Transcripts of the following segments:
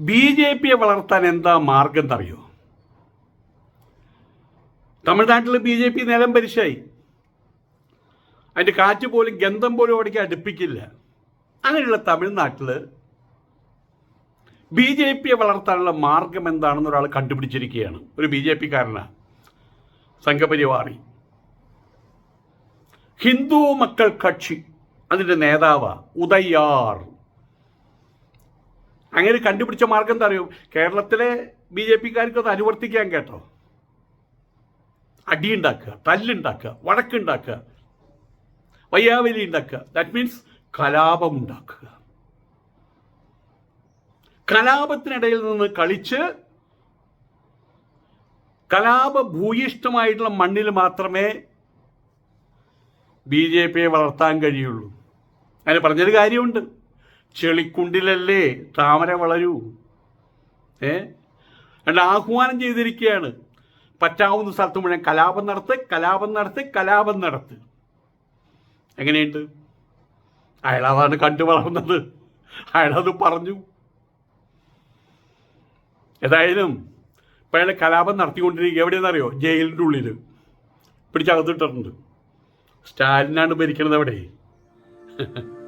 B J പിയെ വളർത്താൻ എന്താ മാർഗം എന്നറിയോ? തമിഴ്നാട്ടിൽ ബി ജെ പി നിലം പരിശായി അതിന്റെ കാറ്റ് പോലും ഗന്ധം പോലും അവിടേക്ക് അടുപ്പിക്കില്ല. അങ്ങനെയുള്ള തമിഴ്നാട്ടിൽ ബി ജെ പിയെ വളർത്താനുള്ള മാർഗം എന്താണെന്ന് ഒരാൾ കണ്ടുപിടിച്ചിരിക്കുകയാണ്. ഒരു ബി ജെ പിക്കാരനാണ് സംഘപരിവാറി. ഹിന്ദു മക്കൾ കക്ഷി. അതിന്റെ നേതാവ് ഉദയാർ അങ്ങനെ കണ്ടുപിടിച്ച മാർഗം എന്താ അറിയോ? കേരളത്തിലെ ബി ജെ പിക്കാർക്ക് അത് അനുവർത്തിക്കാൻ കേട്ടോ. അടിയുണ്ടാക്കുക തല്ലുണ്ടാക്കുക വഴക്കുണ്ടാക്കുക വയ്യാവലി ഉണ്ടാക്കുക. ദാറ്റ് മീൻസ് കലാപം ഉണ്ടാക്കുക കലാപത്തിനിടയിൽ നിന്ന് കളിച്ച് കലാപ ഭൂയിഷ്ടമായിട്ടുള്ള മണ്ണിൽ മാത്രമേ ബി ജെ പിയെ വളർത്താൻ കഴിയുള്ളൂ. അതിന് പറഞ്ഞൊരു കാര്യമുണ്ട്. ചെളിക്കുണ്ടിലല്ലേ താമര വളരൂ? ഏ? രണ്ട് ആഹ്വാനം ചെയ്തിരിക്കുകയാണ്. പറ്റാവുന്ന സ്ഥലത്ത് മുഴുവൻ കലാപം നടത്ത് കലാപം നടത്ത് കലാപം നടത്ത്. എങ്ങനെയുണ്ട്? അയാളതാണ് കണ്ടു വളർന്നത്. അയാളത് പറഞ്ഞു. ഏതായാലും ഇപ്പം അയാൾ കലാപം നടത്തിക്കൊണ്ടിരിക്കുക. എവിടെയെന്നറിയോ ജയിലിന്റെ ഉള്ളിൽ പിടിച്ചകത്തിട്ടിട്ടുണ്ട്. സ്റ്റാലിനാണ് ഭരിക്കണത് അവിടെ.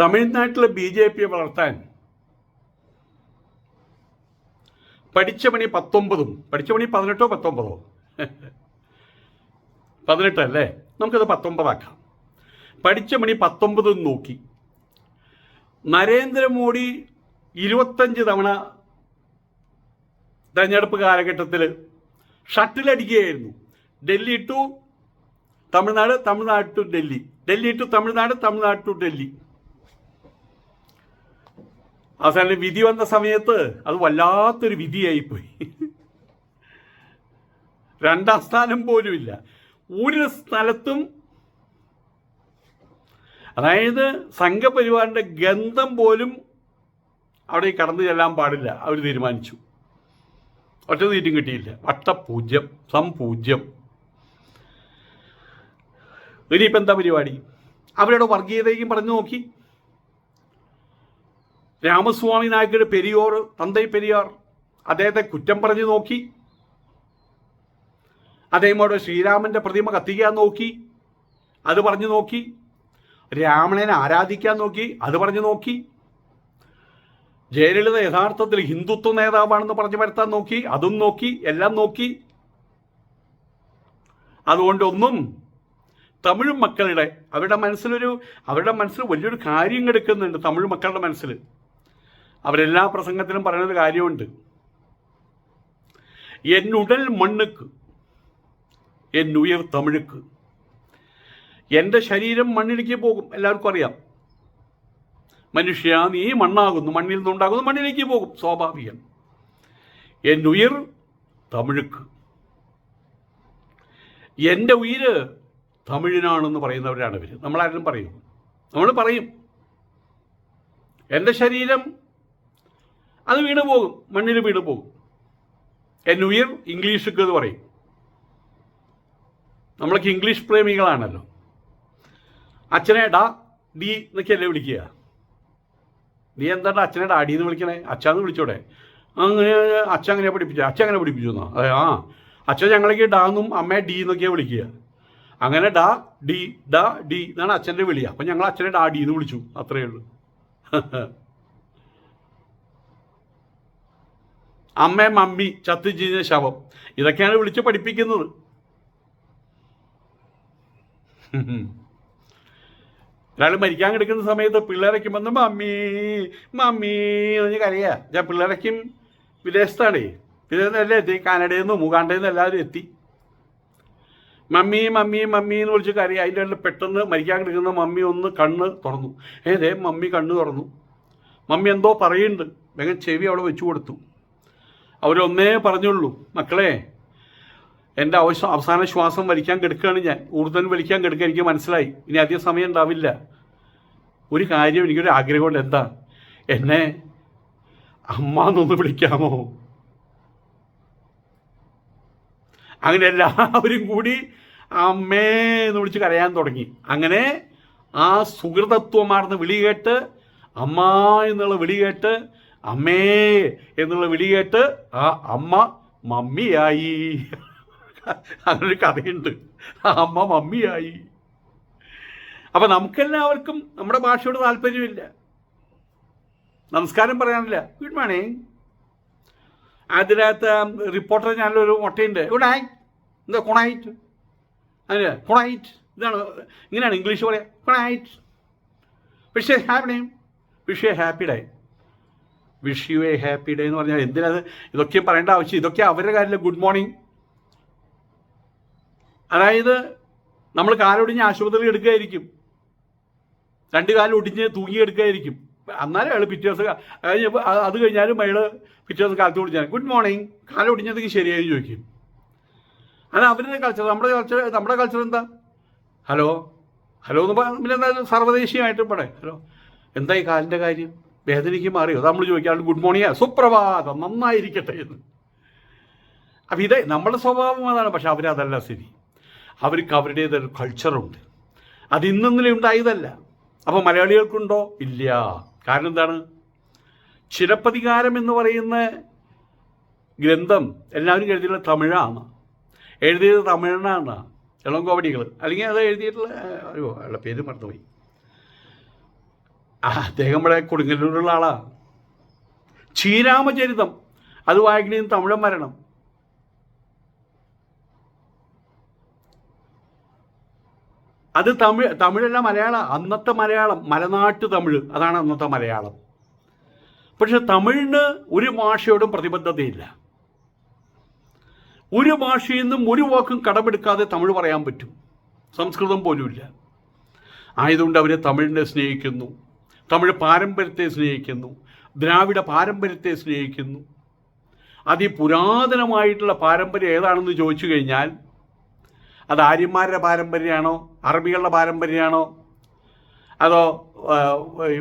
തമിഴ്നാട്ടിലെ ബി ജെ പിയെ വളർത്താൻ പഠിച്ച പണി പത്തൊമ്പതും പഠിച്ച പണി പതിനെട്ടോ പത്തൊമ്പതോ? പതിനെട്ടല്ലേ? നമുക്കത് പത്തൊമ്പതാക്കാം. പഠിച്ച മണി പത്തൊമ്പതും നോക്കി. നരേന്ദ്രമോദി ഇരുപത്തഞ്ച് തവണ തെരഞ്ഞെടുപ്പ് കാലഘട്ടത്തിൽ ഷട്ടിലടിക്കുകയായിരുന്നു. Delhi to Tamil Nadu Tamil Nadu to Delhi. Delhi to Tamil Nadu Tamil Nadu to Delhi. അവസാനം വിധി വന്ന സമയത്ത് അത് വല്ലാത്തൊരു വിധിയായിപ്പോയി. രണ്ടാം സ്ഥാനം പോലുമില്ല. ഒരു സ്ഥലത്തും അതായത് സംഘപരിവാറിന്റെ ഗന്ധം പോലും അവിടെ കടന്നു ചെല്ലാൻ പാടില്ല. അവർ തീരുമാനിച്ചു. ഒറ്റ തീറ്റും കിട്ടിയില്ല. വട്ടപൂജ്യം സംപൂജ്യം. ഇനിയിപ്പോൾ എന്താ പരിപാടി? അവരുടെ വർഗീയതയും പറഞ്ഞു നോക്കി. രാമസ്വാമി നായകരുടെ പെരിയോർ തന്തൈ പെരിയാർ അദ്ദേഹത്തെ കുറ്റം പറഞ്ഞു നോക്കി. അദ്ദേഹമോട് ശ്രീരാമന്റെ പ്രതിമ കത്തിക്കാൻ നോക്കി. അത് പറഞ്ഞു നോക്കി. രാവണനെ ആരാധിക്കാൻ നോക്കി. അത് പറഞ്ഞു നോക്കി. ജയലളിത യഥാർത്ഥത്തിൽ ഹിന്ദുത്വ നേതാവാണെന്ന് പറഞ്ഞു വരുത്താൻ നോക്കി. അതും നോക്കി. എല്ലാം നോക്കി. അതുകൊണ്ടൊന്നും തമിഴ് മക്കളുടെ അവരുടെ മനസ്സിലൊരു അവരുടെ മനസ്സിൽ വലിയൊരു കാര്യം എടുക്കുന്നുണ്ട് തമിഴ് മക്കളുടെ മനസ്സിൽ. അവരെല്ലാ പ്രസംഗത്തിലും പറയുന്നൊരു കാര്യമുണ്ട്. എന്നുടൽ മണ്ണുക്ക് എന്നുയർ തമിഴുക്ക്. എന്റെ ശരീരം മണ്ണിലേക്ക് പോകും. എല്ലാവർക്കും അറിയാം. മനുഷ്യ നീ മണ്ണാകുന്നു. മണ്ണിൽ നിന്നുണ്ടാകുന്നു മണ്ണിലേക്ക് പോകും. സ്വാഭാവികം. എന്നുയർ തമിഴുക്ക്. എന്റെ ഉയിര് തമിഴിനാണെന്ന് പറയുന്നവരാണ് ഇവർ നമ്മളാരും പറയും. നമ്മൾ പറയും. എന്റെ ശരീരം അത് വീണ് പോകും. മണ്ണിൽ വീണ് പോകും. എന്നുയിർ ഇംഗ്ലീഷ് എന്ന് പറയും. നമ്മളൊക്കെ ഇംഗ്ലീഷ് പ്രേമികളാണല്ലോ. അച്ഛനേടാ ഡാ എന്നൊക്കെയല്ലേ വിളിക്കുക? നീ എന്താണ് അച്ഛനെ ഡാഡി എന്ന് വിളിക്കണേ? അച്ഛാന്ന് വിളിച്ചോടെ. അങ്ങനെ അച്ഛൻ അങ്ങനെ പഠിപ്പിച്ചു അച്ഛൻ അങ്ങനെ പഠിപ്പിച്ചു എന്നോ അതെ ആ. അച്ഛൻ ഞങ്ങളൊക്കെ ഡാ എന്നും അമ്മയെ ഡി എന്നൊക്കെയാണ് വിളിക്കുക. അങ്ങനെ ഡാ ഡി ഡാ ഡി എന്നാണ് അച്ഛന്റെ വിളി. അപ്പം ഞങ്ങൾ അച്ഛനെ ഡാ ഡി എന്ന് വിളിച്ചു. അത്രയേ ഉള്ളൂ. അമ്മ മമ്മി ചത്ത് ചീഞ്ഞ ശവം. ഇതൊക്കെയാണ് വിളിച്ച് പഠിപ്പിക്കുന്നത്. ഒരാൾ മരിക്കാൻ കിടക്കുന്ന സമയത്ത് പിള്ളേരയ്ക്കും വന്ന് മമ്മി മമ്മി എന്ന് കരയാ. ഞാൻ പിള്ളേരയ്ക്കും വിദേശത്താണേ. വിദേശത്തല്ലേ എത്തി? കാനഡയിൽ നിന്ന് എല്ലാവരും എത്തി. മമ്മി മമ്മി മമ്മി എന്ന് വിളിച്ച് കരയാ. അതിന്റെ ഇടയിൽ പെട്ടെന്ന് മരിക്കാൻ കിടക്കുന്ന മമ്മി ഒന്ന് കണ്ണ് തുറന്നു. ഏതേ മമ്മി കണ്ണ് തുറന്നു? മമ്മി എന്തോ പറയുന്നുണ്ട്. വേഗം ചെവി അവിടെ വെച്ചു കൊടുത്തു. അവരൊന്നേ പറഞ്ഞുള്ളൂ. മക്കളെ എന്റെ അവശ അവസാന ശ്വാസം വലിക്കാൻ കെടുക്കുകയാണ് ഞാൻ. ഊർദ്ധൻ വലിക്കാൻ കെടുക്കുക എനിക്ക് മനസ്സിലായി. ഇനി അധികം സമയം ഉണ്ടാവില്ല. ഒരു കാര്യം എനിക്കൊരു ആഗ്രഹമുണ്ട്. എന്താ? എന്നെ അമ്മ എന്നൊന്ന് വിളിക്കാമോ? അങ്ങനെ എല്ലാവരും കൂടി അമ്മേ എന്ന് വിളിച്ച് കരയാൻ തുടങ്ങി. അങ്ങനെ ആ സുഹൃതത്വമാർന്ന വിളി കേട്ട് അമ്മ എന്നുള്ള വിളി കേട്ട് അമ്മേ എന്നുള്ള വിളി കേട്ട് ആ അമ്മ മമ്മിയായി. അങ്ങനൊരു കഥയുണ്ട്. ആ അമ്മ മമ്മിയായി. അപ്പൊ നമുക്കെല്ലാവർക്കും നമ്മുടെ ഭാഷയോട് താല്പര്യമില്ല. നമസ്കാരം പറയാനില്ല. ഗുഡ് മോർണിംഗ് അതിനകത്ത് റിപ്പോർട്ടർ ഞാനൊരു മുട്ടയുണ്ട്. ഗുഡ് നൈറ്റ് എന്താ കുണായിട്ട് അതിന് കുണായിട്ട് ഇതാണ് ഇങ്ങനെയാണ് ഇംഗ്ലീഷ് പറയാം. കുണായിട്ട് wish you a happy day wish you a happy day wish you a happy day എന്ന് പറഞ്ഞാൽ എന്തിനത് ഇതൊക്കെ പറയേണ്ട ആവശ്യം ഇതൊക്കെ അവരുടെ കാര്യമില്ല. ഗുഡ് മോർണിംഗ് അതായത് നമ്മൾ കാലൊടിഞ്ഞ് ആശുപത്രിയിൽ എടുക്കുകയായിരിക്കും. രണ്ട് കാലം ഒടിഞ്ഞ് തൂങ്ങിയെടുക്കുകയായിരിക്കും അന്നാലും അയാൾ പിറ്റേ ദിവസം അത് കഴിഞ്ഞാലും അയാൾ പിറ്റേ ദിവസം കാലത്ത് വിളിച്ചാൽ ഗുഡ് മോർണിംഗ് കാലം ഒടിഞ്ഞതെങ്കിൽ ശരിയായി ചോദിക്കും. അത് അവരുടെ കൾച്ചർ നമ്മുടെ കൾച്ചർ നമ്മുടെ കൾച്ചർ എന്താ? ഹലോ ഹലോ എന്ന് പറഞ്ഞാൽ സർവദേശീയമായിട്ട് ഇവിടെ ഹലോ എന്താ ഈ കാലിന്റെ കാര്യം? വേദനയ്ക്ക് മാറിയോ? നമ്മൾ ചോദിക്കാറുണ്ട് ഗുഡ് മോർണിംഗ്. സുപ്രഭാതം നന്നായിരിക്കട്ടെ എന്ന്. അപ്പം ഇതേ നമ്മുടെ സ്വഭാവം അതാണ് പക്ഷെ അവരതല്ല സ്ഥിതി. അവർക്ക് അവരുടേതൊരു കൾച്ചറുണ്ട് അത് ഇന്നൊന്നിലെ ഉണ്ടായതല്ല. അപ്പോൾ മലയാളികൾക്കുണ്ടോ? ഇല്ല. കാരണം എന്താണ്? ചിലപ്പതികാരം എന്ന് പറയുന്ന ഗ്രന്ഥം എല്ലാവരും കരുതിയിട്ടുള്ള തമിഴാണ്. എഴുതിയത് തമിഴിനാണ്. ഇളങ്കോവടികൾ അല്ലെങ്കിൽ അത് എഴുതിയിട്ടുള്ള അയ്യോ അയാളുടെ പേര് മറന്നുപോയി. അദ്ദേഹം ഇവിടെ കൊടുങ്ങല്ലൂരുള്ള ആളാ. ശ്രീരാമചരിതം. അത് വായിക്കണേന്ന് തമിഴൻ വരണം അത് തമിഴ് തമിഴല്ല മലയാളം അന്നത്തെ മലയാളം മലനാട്ട് തമിഴ്. അതാണ് അന്നത്തെ മലയാളം. പക്ഷെ തമിഴിന് ഒരു ഭാഷയോടും പ്രതിബദ്ധതയില്ല. ഒരു ഭാഷയിൽ നിന്നും ഒരു വാക്കും കടമെടുക്കാതെ തമിഴ് പറയാൻ പറ്റും. സംസ്കൃതം പോലുമില്ല. ആയതുകൊണ്ട് അവരെ തമിഴിനെ സ്നേഹിക്കുന്നു. തമിഴ് പാരമ്പര്യത്തെ സ്നേഹിക്കുന്നു ദ്രാവിഡ പാരമ്പര്യത്തെ സ്നേഹിക്കുന്നു. അതിപുരാതനമായിട്ടുള്ള പാരമ്പര്യം ഏതാണെന്ന് ചോദിച്ചു കഴിഞ്ഞാൽ അത് ആര്യന്മാരുടെ പാരമ്പര്യമാണോ അറബികളുടെ പാരമ്പര്യമാണോ അതോ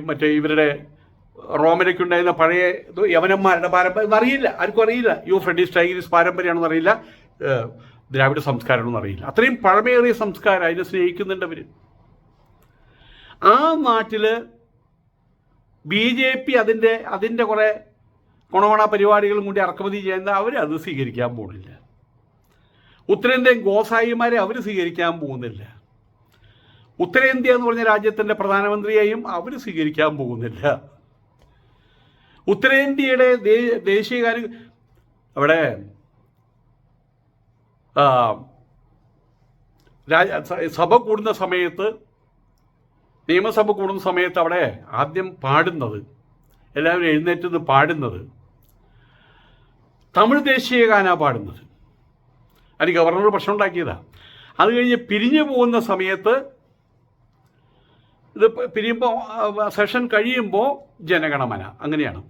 മറ്റേ ഇവരുടെ റോമനയ്ക്കുണ്ടായിരുന്ന പഴയ യവനന്മാരുടെ പാരമ്പര്യം അറിയില്ല ആർക്കും അറിയില്ല. യു ഫ്രെഡീസ് ടൈഗരീസ് പാരമ്പര്യമാണെന്ന് അറിയില്ല. ദ്രാവിഡ സംസ്കാരമാണെന്ന് അറിയില്ല. അത്രയും പഴമേറിയ സംസ്കാരം അതിനെ സ്നേഹിക്കുന്നുണ്ട് അവർ ആ നാട്ടിൽ ബി ജെ പി അതിന്റെ അതിന്റെ കുറേ കൊണവണ പരിപാടികളും കൂടി ഇറക്കുമതി ചെയ്യുന്ന അത് സ്വീകരിക്കാൻ പോകുന്നില്ല. ഉത്തരേന്ത്യൻ ഗോസായിമാരെ അവർ സ്വീകരിക്കാൻ പോകുന്നില്ല. ഉത്തരേന്ത്യ എന്ന് പറഞ്ഞ രാജ്യത്തിന്റെ പ്രധാനമന്ത്രിയെയും അവർ സ്വീകരിക്കാൻ പോകുന്നില്ല. ഉത്തരേന്ത്യയുടെ ദേശീയകാര്യ ദേശീയ കാര്യ അവിടെ സഭ കൂടുന്ന സമയത്ത് നിയമസഭ കൂടുന്ന സമയത്ത് അവിടെ ആദ്യം പാടുന്നത് എല്ലാവരും എഴുന്നേറ്റത് പാടുന്നത് തമിഴ് ദേശീയ ഗാന പാടുന്നത്. അത് ഗവർണർ പ്രശ്നം ഉണ്ടാക്കിയതാ. അത് കഴിഞ്ഞ് പിരിഞ്ഞു പോകുന്ന സമയത്ത് ഇത് പിരിയുമ്പോൾ സെഷൻ കഴിയുമ്പോൾ ജനഗണമന. അങ്ങനെയാണ്.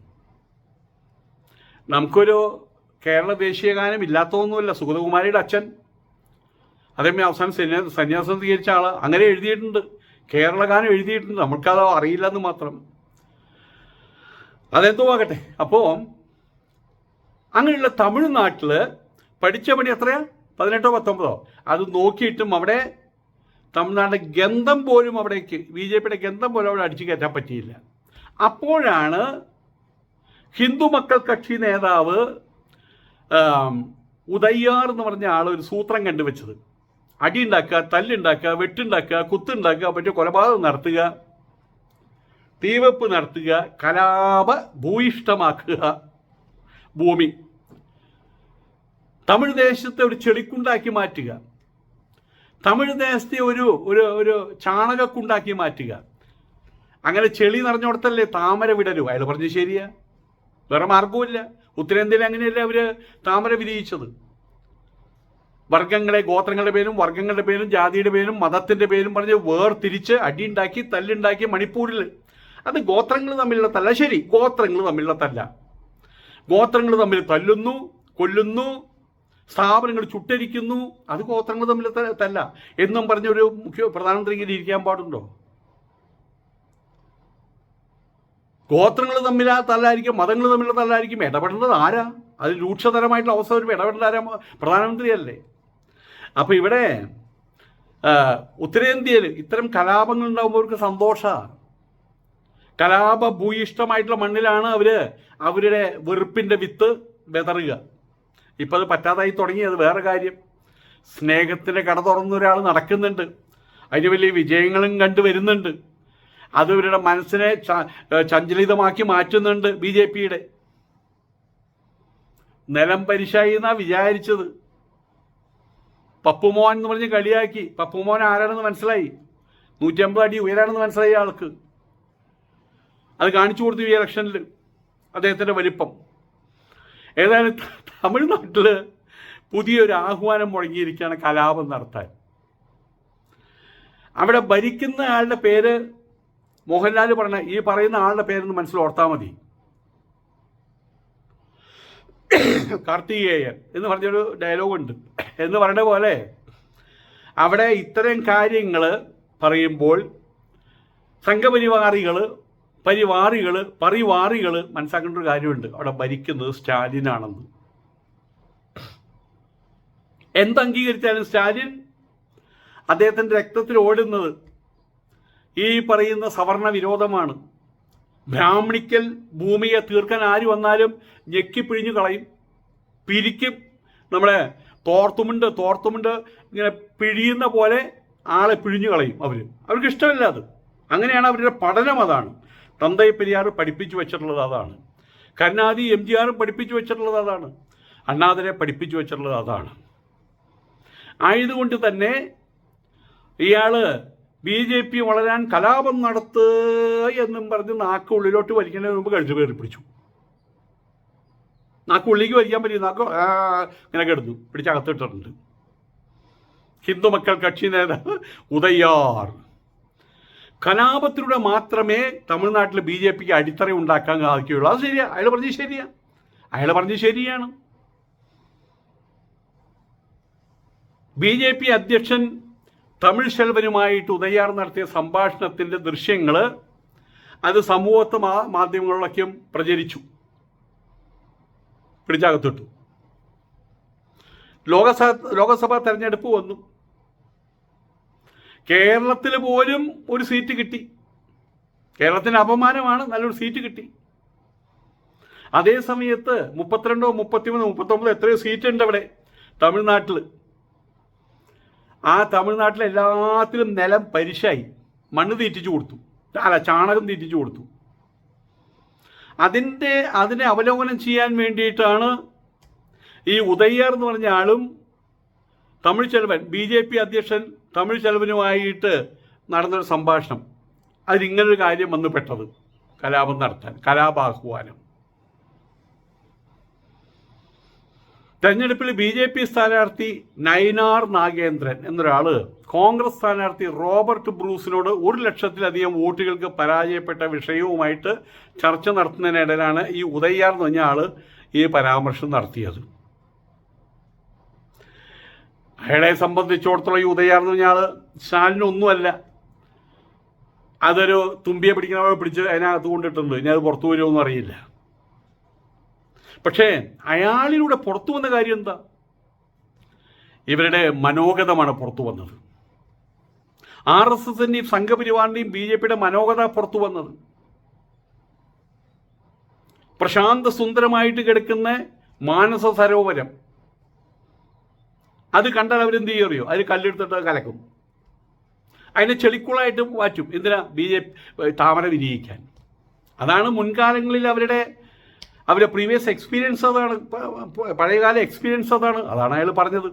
നമുക്കൊരു കേരള ദേശീയ ഗാനം ഇല്ലാത്തതൊന്നുമല്ല. സുഗതകുമാരിയുടെ അച്ഛൻ. അതേമേ അവസാനം സന്യാ സന്യാസം സ്വീകരിച്ച ആൾ അങ്ങനെ എഴുതിയിട്ടുണ്ട്. കേരള ഗാനം എഴുതിയിട്ടുണ്ട്. നമുക്കത് അറിയില്ല എന്ന് മാത്രം. അതെന്തോ ആകട്ടെ. അപ്പോൾ അങ്ങനെയുള്ള തമിഴ്നാട്ടിൽ പഠിച്ച പണി എത്രയാ? പതിനെട്ടോ പത്തൊമ്പതോ? അത് നോക്കിയിട്ടും അവിടെ തമിഴ്നാട് ഗന്ധം പോലും അവിടേക്ക് ബി ജെ പിയുടെ ഗന്ധം പോലും അവിടെ അടിച്ചു കയറ്റാൻ പറ്റിയില്ല. അപ്പോഴാണ് ഹിന്ദു മക്കൾ കക്ഷി നേതാവ് ഉദയ്യാർ എന്ന് പറഞ്ഞ ആൾ ഒരു സൂത്രം കണ്ടുവച്ചത്. അടിയുണ്ടാക്കുക തല്ലുണ്ടാക്കുക വെട്ടുണ്ടാക്കുക കുത്തുണ്ടാക്കുക മറ്റു കൊലപാതകം നടത്തുക തീവെപ്പ് നടത്തുക കലാപ ഭൂയിഷ്ടമാക്കുക ഭൂമി. തമിഴ് ദേശത്തെ ഒരു ചെളിക്കുണ്ടാക്കി മാറ്റുക. തമിഴ് ദേശത്തെ ഒരു ഒരു ഒരു ചാണകക്കുണ്ടാക്കി മാറ്റുക. അങ്ങനെ ചെളി നിറഞ്ഞോടത്തല്ലേ താമര വിടരു അയാൾ പറഞ്ഞു ശരിയാ. വേറെ മാർഗവുമില്ല ഉത്തരേന്ത്യയിൽ അങ്ങനെയല്ല അവർ താമര വിരിയിച്ചത്? വർഗങ്ങളെ ഗോത്രങ്ങളുടെ പേരും വർഗങ്ങളുടെ പേരും ജാതിയുടെ പേരും മതത്തിന്റെ പേരും പറഞ്ഞ് വേർതിരിച്ച് അടിയുണ്ടാക്കി തല്ലുണ്ടാക്കി മണിപ്പൂരിൽ അത് ഗോത്രങ്ങൾ തമ്മിലുള്ള തല്ല. ശരി ഗോത്രങ്ങൾ തമ്മിലുള്ള തല്ല. ഗോത്രങ്ങൾ തമ്മിൽ തല്ലുന്നു കൊല്ലുന്നു സ്ഥാപനങ്ങൾ ചുട്ടരിക്കുന്നു. അത് ഗോത്രങ്ങൾ തമ്മിൽ തല്ല. എന്നും പറഞ്ഞൊരു മുഖ്യ പ്രധാനമന്ത്രി ഇങ്ങനെ ഇരിക്കാൻ പാടുണ്ടോ? ഗോത്രങ്ങൾ തമ്മിൽ തല്ലായിരിക്കും മതങ്ങൾ തമ്മിലുള്ള തല്ലായിരിക്കും. ഇടപെടേണ്ടത് ആരാ? അതിൽ രൂക്ഷതരമായിട്ടുള്ള വരുമ്പോൾ ഇടപെടേണ്ട ആരാ? പ്രധാനമന്ത്രിയല്ലേ? അപ്പോൾ ഇവിടെ ഉത്തരേന്ത്യയിൽ ഇത്തരം കലാപങ്ങൾ ഉണ്ടാകുമ്പോൾ അവർക്ക് സന്തോഷമാണ് കലാപ ഭൂയിഷ്ടമായിട്ടുള്ള മണ്ണിലാണ് അവർ അവരുടെ വെറുപ്പിന്റെ വിത്ത് വിതറുക. ഇപ്പം അത് പറ്റാതായി തുടങ്ങിയത് വേറെ കാര്യം. സ്നേഹത്തിന്റെ കട തുറന്ന ഒരാൾ നടക്കുന്നുണ്ട്. അതിന് വലിയ വിജയങ്ങളും കണ്ടുവരുന്നുണ്ട് അത് ഇവരുടെ മനസ്സിനെ ചഞ്ചലിതമാക്കി മാറ്റുന്നുണ്ട് ബി ജെ പിയുടെ. നിലം പരിശായി എന്നാണ് വിചാരിച്ചത്. പപ്പുമോൻ എന്ന് പറഞ്ഞ് കളിയാക്കി. പപ്പുമോൻ ആരാണെന്ന് മനസ്സിലായി? നൂറ്റമ്പത് അടി ഉയരാണെന്ന് മനസ്സിലായി ആൾക്ക്. അത് കാണിച്ചു കൊടുത്തു ഈ ഇലക്ഷനിൽ അദ്ദേഹത്തിന്റെ വലിപ്പം. ഏതായാലും തമിഴ്നാട്ടിൽ പുതിയൊരു ആഹ്വാനം മുടങ്ങിയിരിക്കുകയാണ് കലാപം നടത്താൻ. അവിടെ ഭരിക്കുന്ന ആളുടെ പേര് മോഹൻലാൽ പറഞ്ഞ ഈ പറയുന്ന ആളുടെ പേരെന്ന് മനസ്സിലോർത്താൽ മതി. കാർത്തികേയൻ എന്ന് പറഞ്ഞൊരു ഡയലോഗുണ്ട് എന്ന് പറയുന്ന പോലെ അവിടെ ഇത്തരം കാര്യങ്ങൾ പറയുമ്പോൾ സംഘപരിവാറികൾ പരിവാറികൾ പരിവാറികൾ മനസ്സാക്കേണ്ട ഒരു കാര്യമുണ്ട്. അവിടെ ഭരിക്കുന്നത് സ്റ്റാലിനാണെന്ന്. എന്തംഗീകരിച്ചാലും സ്റ്റാലിൻ അദ്ദേഹത്തിന്റെ രക്തത്തിൽ ഓടുന്നത് ഈ പറയുന്ന സവർണ വിരോധമാണ്. ബ്രാഹ്മണിക്കൽ ഭൂമിയെ തീർക്കാൻ ആര് വന്നാലും ഞെക്കിപ്പിഴിഞ്ഞു കളയും. പിരിക്കും. നമ്മളെ തോർത്തുമുണ്ട് തോർത്തുമുണ്ട് ഇങ്ങനെ പിഴിയുന്ന പോലെ ആളെ പിഴിഞ്ഞു കളയും അവർ അവർക്ക് ഇഷ്ടമില്ല അത്. അങ്ങനെയാണ് അവരുടെ പഠനം അതാണ്. തന്തൈ പെരിയാർ പഠിപ്പിച്ചു വെച്ചിട്ടുള്ളത് അതാണ്. കരുണാതി എം ജി ആറും പഠിപ്പിച്ചു വെച്ചിട്ടുള്ളത് അതാണ്. അണ്ണാതിരെ പഠിപ്പിച്ചു വെച്ചിട്ടുള്ളത് അതാണ്. ആയതുകൊണ്ട് തന്നെ ഇയാൾ ബി ജെ പി വളരാൻ കലാപം നടത്തുക എന്നും പറഞ്ഞ് നാക്ക് ഉള്ളിലോട്ട് വലിക്കുന്നതിന് മുമ്പ് കഴിച്ചു കയറി പിടിച്ചു നാക്ക് ഉള്ളിലേക്ക് വലിക്കാൻ പറ്റിയ നാക്ക്? ഇങ്ങനെ കിടന്നു. പിടിച്ചകത്തിട്ടുണ്ട് ഹിന്ദു മക്കൾ കക്ഷി നേതാവ് ഉദയാർ കലാപത്തിലൂടെ മാത്രമേ തമിഴ്നാട്ടിൽ ബി ജെ പിക്ക് അടിത്തറ ഉണ്ടാക്കാൻ സാധിക്കുകയുള്ളൂ. അത് ശരിയാ. അയാൾ പറഞ്ഞത് ശരിയാ. അയാൾ പറഞ്ഞത് ശരിയാണ്. ബി ജെ പി അധ്യക്ഷൻ തമിഴ് ശെൽവനുമായിട്ട് ഉദയാർ നടത്തിയ സംഭാഷണത്തിന്റെ ദൃശ്യങ്ങൾ അത് സമൂഹത്തെ മാധ്യമങ്ങളിലൊക്കെയും പ്രചരിച്ചു. പിടിച്ചകത്തിട്ടു. ലോകസഭ ലോകസഭാ തെരഞ്ഞെടുപ്പ് വന്നു. കേരളത്തിൽ പോലും ഒരു സീറ്റ് കിട്ടി. കേരളത്തിന് അപമാനമാണ് നല്ലൊരു സീറ്റ് കിട്ടി. അതേ സമയത്ത് മുപ്പത്തിരണ്ടോ മുപ്പത്തിമൂന്നോ മുപ്പത്തൊമ്പതോ എത്രയോ സീറ്റ് ഉണ്ട് അവിടെ തമിഴ്നാട്ടിൽ ആ തമിഴ്നാട്ടിൽ എല്ലാത്തിലും നിലം പരിശായി മണ്ണ് തീറ്റിച്ചു കൊടുത്തു. അല്ല ചാണകം തീറ്റിച്ചു കൊടുത്തു. അതിന്റെ അതിനെ അവലോകനം ചെയ്യാൻ വേണ്ടിയിട്ടാണ് ഈ ഉദയ്യർ എന്ന് പറഞ്ഞ ആളും Tamil Selvan B J P അധ്യക്ഷൻ തമിഴ് ചെലവനുമായിട്ട് നടന്നൊരു സംഭാഷണം. അതിലിങ്ങനൊരു കാര്യം വന്നുപെട്ടത്. കലാപം നടത്താൻ കലാപാഹ്വാനം തെരഞ്ഞെടുപ്പിൽ ബി ജെ പി സ്ഥാനാർത്ഥി നൈനാർ നാഗേന്ദ്രൻ എന്നൊരാൾ കോൺഗ്രസ് സ്ഥാനാർത്ഥി റോബർട്ട് ബ്രൂസിനോട് ഒരു ലക്ഷത്തിലധികം വോട്ടുകൾക്ക് പരാജയപ്പെട്ട വിഷയവുമായിട്ട് ചർച്ച നടത്തുന്നതിനിടയിലാണ് ഈ ഉദയ്യാർ എന്ന് പറഞ്ഞ ആൾ ഈ പരാമർശം നടത്തിയത്. അയാളെ സംബന്ധിച്ചിടത്തോളം ഈ ഉദയ്യാർ എന്ന് പറഞ്ഞാൽ സ്റ്റാലിനൊന്നുമല്ല അതൊരു തുമ്പിയെ പിടിക്കുന്നവരെ പിടിച്ച് അതിനകത്ത് കൊണ്ടിട്ടുണ്ട്. ഇനി അത് പുറത്തു വരുമോ അറിയില്ല. പക്ഷേ അയാളിലൂടെ പുറത്തു വന്ന കാര്യം എന്താ? ഇവരുടെ മനോഗതമാണ് പുറത്തു വന്നത്. ആർ എസ് എസിന്റെയും സംഘപരിവാറിന്റെയും ബി ജെ പിയുടെ മനോഗത പുറത്തു വന്നത്. പ്രശാന്ത സുന്ദരമായിട്ട് കിടക്കുന്ന മാനസ സരോവരം. അത് കണ്ടാൽ അവരെന്ത് ചെയ്യറിയോ അതിൽ കല്ലെടുത്തിട്ട് കലക്കും. അതിനെ ചെളിക്കുളായിട്ട് മാറ്റും. എന്തിനാ? ബി ജെ താമര വിനിയിക്കാൻ അതാണ് മുൻകാലങ്ങളിൽ അവരുടെ അവരുടെ പ്രീവിയസ് എക്സ്പീരിയൻസ് അതാണ് പഴയകാല എക്സ്പീരിയൻസ് അതാണ്. അതാണ് അയാൾ പറഞ്ഞത്.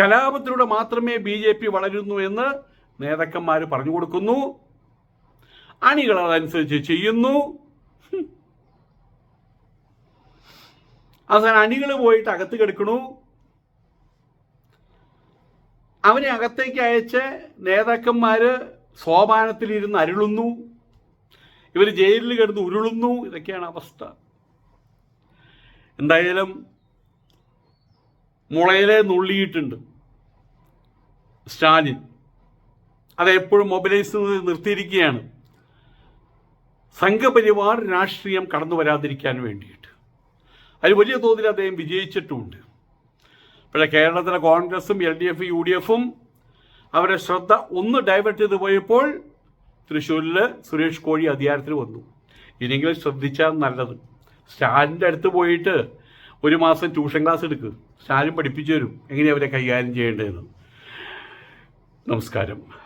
കലാപത്തിലൂടെ മാത്രമേ ബി ജെ പി വളരുന്നു എന്ന് നേതാക്കന്മാർ പറഞ്ഞു കൊടുക്കുന്നു. അണികൾ അതനുസരിച്ച് ചെയ്യുന്നു. അവസാനം അണികൾ പോയിട്ട് അകത്ത് കിടക്കണു. അവനെ അകത്തേക്ക് അയച്ച് നേതാക്കന്മാര് സോപാനത്തിലിരുന്ന് അരുളുന്നു. ഇവർ ജയിലിൽ കിടന്ന് ഉരുളുന്നു ഇതൊക്കെയാണ് അവസ്ഥ. എന്തായാലും മുളയിലെ നുള്ളിയിട്ടുണ്ട് സ്റ്റാലിൻ. അതെപ്പോഴും മൊബിലൈസ് നിർത്തിയിരിക്കുകയാണ്. സംഘപരിവാർ രാഷ്ട്രീയം കടന്നു വരാതിരിക്കാൻ വേണ്ടിയിട്ട്. അതിൽ വലിയ തോതിൽ അദ്ദേഹം വിജയിച്ചിട്ടുമുണ്ട് പക്ഷേ കേരളത്തിലെ കോൺഗ്രസും എൽ ഡി എഫും യു ഡി എഫും അവരുടെ ശ്രദ്ധ ഒന്ന് ഡൈവേർട്ട് ചെയ്ത് പോയപ്പോൾ തൃശ്ശൂരിൽ സുരേഷ് കോഴി അധികാരത്തിൽ വന്നു. ഇനിയെങ്കിലും ശ്രദ്ധിച്ചാൽ നല്ലത്. സ്റ്റാലിന്റെ അടുത്ത് പോയിട്ട് ഒരു മാസം ട്യൂഷൻ ക്ലാസ് എടുക്കുക സ്റ്റാലിൻ പഠിപ്പിച്ചു തരും. എങ്ങനെയാണ് അവരെ കൈകാര്യം ചെയ്യേണ്ടതെന്ന്. നമസ്കാരം.